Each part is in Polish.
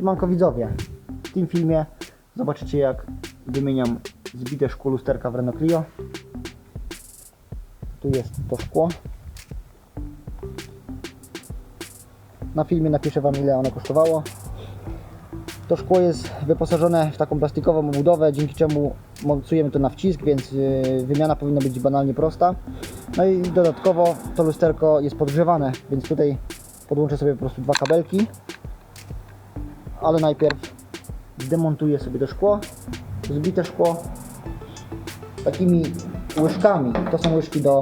Siemanko widzowie, w tym filmie zobaczycie jak wymieniam zbite szkło lusterka w Renault Clio. Tu jest to szkło. Na filmie napiszę Wam ile ono kosztowało. To szkło jest wyposażone w taką plastikową obudowę, dzięki czemu montujemy to na wcisk, więc yy, wymiana powinna być banalnie prosta. No i dodatkowo to lusterko jest podgrzewane, więc tutaj podłączę sobie po prostu dwa kabelki. Ale najpierw zdemontuję sobie to szkło, zbite szkło takimi łyżkami. To są łyżki do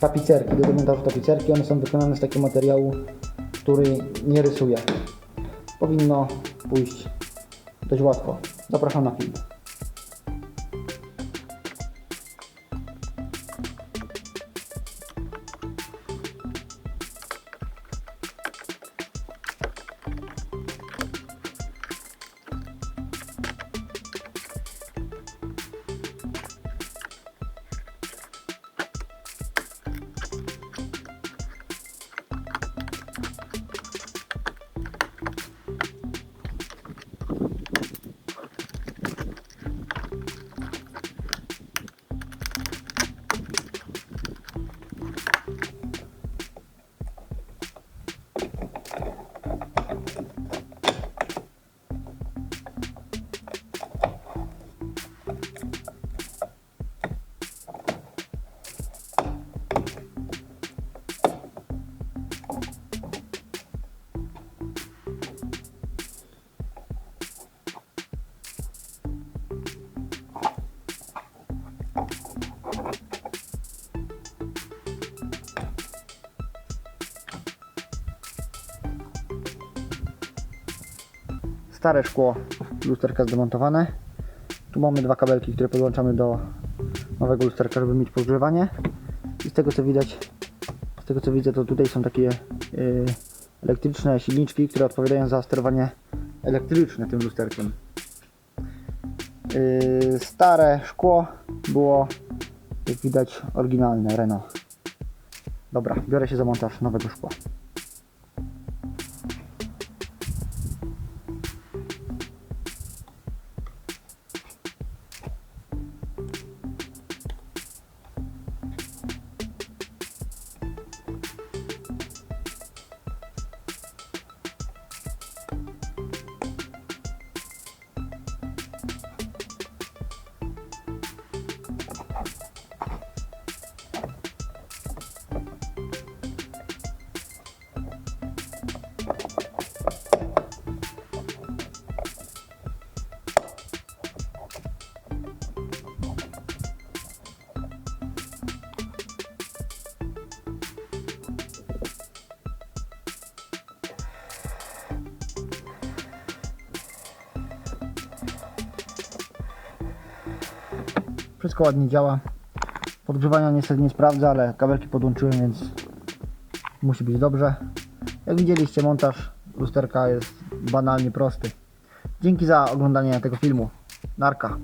tapicerki, do demontażu tapicerki. One są wykonane z takiego materiału, który nie rysuje. Powinno pójść dość łatwo. Zapraszam na film. Stare szkło lusterka zdemontowane. Tu mamy dwa kabelki, które podłączamy do nowego lusterka, żeby mieć podgrzewanie. I z tego co widać, z tego co widzę, to tutaj są takie yy, elektryczne silniczki, które odpowiadają za sterowanie elektryczne tym lusterkiem. Yy, stare szkło było, jak widać, oryginalne Renault. Dobra, biorę się za montaż nowego szkła. Wszystko ładnie działa. Podgrzewania niestety nie sprawdza, ale kabelki podłączyłem, więc musi być dobrze. Jak widzieliście, montaż lusterka jest banalnie prosty. Dzięki za oglądanie tego filmu. Narka.